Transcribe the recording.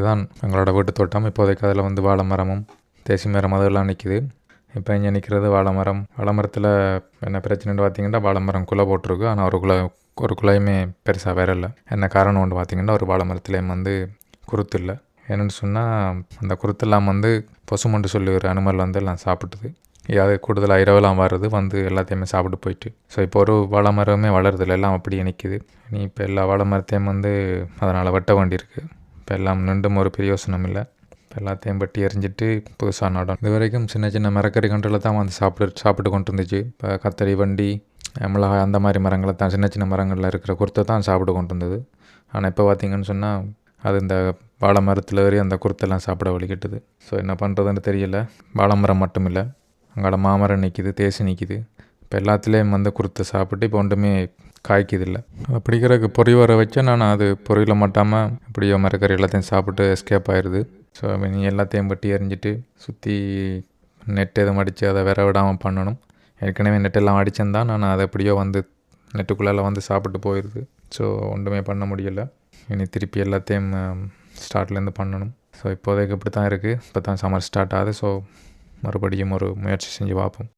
இதுதான் எங்களோட வீட்டு தோட்டம். இப்போதைக்கு அதில் வந்து வாழை மரமும் தேசி மரம் அதெல்லாம் நிற்கிது இப்போ இங்கே நிற்கிறது வாழை மரம். வாழை மரத்தில் என்ன பிரச்சனைன்னு பார்த்தீங்கன்னா வாழை மரம் குலை போட்டிருக்கு. ஆனால் ஒரு குலை ஒரு குலையுமே பெருசாக வேற இல்லை. என்ன காரணம் ஒன்று பார்த்தீங்கன்னா ஒரு வாழை மரத்துலேயும் வந்து குருத்து இல்லை. என்னென்னு சொன்னால் அந்த குருத்தெல்லாம் வந்து பசுமண்டு சொல்லி ஒரு அனிமல் வந்து எல்லாம் சாப்பிட்டுது. அது கூடுதலாக இரவெல்லாம் வருது வந்து எல்லாத்தையுமே சாப்பிட்டு போயிட்டு. ஸோ இப்போ ஒரு வாழை மரமே வளருதில்ல எல்லாம் அப்படியே நிற்கிது நீ இப்போ எல்லா வாழை மரத்தையும் வந்து அதனால் வெட்ட வேண்டியிருக்கு. இப்போ எல்லாம் நின்றும் ஒரு பிரயோசனம் இல்லை. இப்போ எல்லாத்தையும் பட்டி எரிஞ்சிட்டு புதுசாக நடும். இது வரைக்கும் சின்ன சின்ன மரக்கறி கன்றுல தான் வந்து சாப்பிட்டு சாப்பிட்டு கொண்டு இருந்துச்சு இப்போ கத்தரி வண்டி மிளகாய் அந்த மாதிரி மரங்களை தான் சின்ன சின்ன மரங்களில் இருக்கிற குருத்தை தான் சாப்பிட்டு கொண்டு இருந்தது ஆனால் இப்போ பார்த்தீங்கன்னு சொன்னால் அது இந்த வாழை மரத்தில் ஏறி அந்த குருத்தெல்லாம் சாப்பிட வலிக்கிட்டுது ஸோ என்ன பண்ணுறதுன்னு தெரியல. வாழை மரம் மட்டும் இல்லை. அங்கால மாமரம் நிற்கிது தேசி நிற்கிது இப்போ எல்லாத்துலேயும் வந்து குருத்தை சாப்பிட்டு இப்போ ஒன்றுமே காய்க்குது இல்லை அதை பிடிக்கிறதுக்கு பொறி வர வச்ச நான் அது பொறியில் மாட்டாமல் இப்படியோ மரக்கறி எல்லாத்தையும் சாப்பிட்டு எஸ்கேப் ஆயிடுது ஸோ நீ எல்லாத்தையும் பட்டி எறிஞ்சிட்டு சுற்றி நெட் எதுவும் அடித்து அதை விர விடாமல் பண்ணணும். ஏற்கனவே நெட்டெல்லாம் அடிச்சிருந்தா நான் அதை எப்படியோ வந்து நெட்டுக்குள்ளால் வந்து சாப்பிட்டு போயிடுது ஸோ ஒன்றுமே பண்ண முடியலை. இனி திருப்பி எல்லாத்தையும் um, ஸ்டார்ட்லேருந்து பண்ணணும். ஸோ இப்போதைக்கு இப்படி தான் இருக்குது இப்போ தான் சம்மர் ஸ்டார்ட் ஆகுது. ஸோ மறுபடியும் ஒரு முயற்சி செஞ்சு பார்ப்போம்.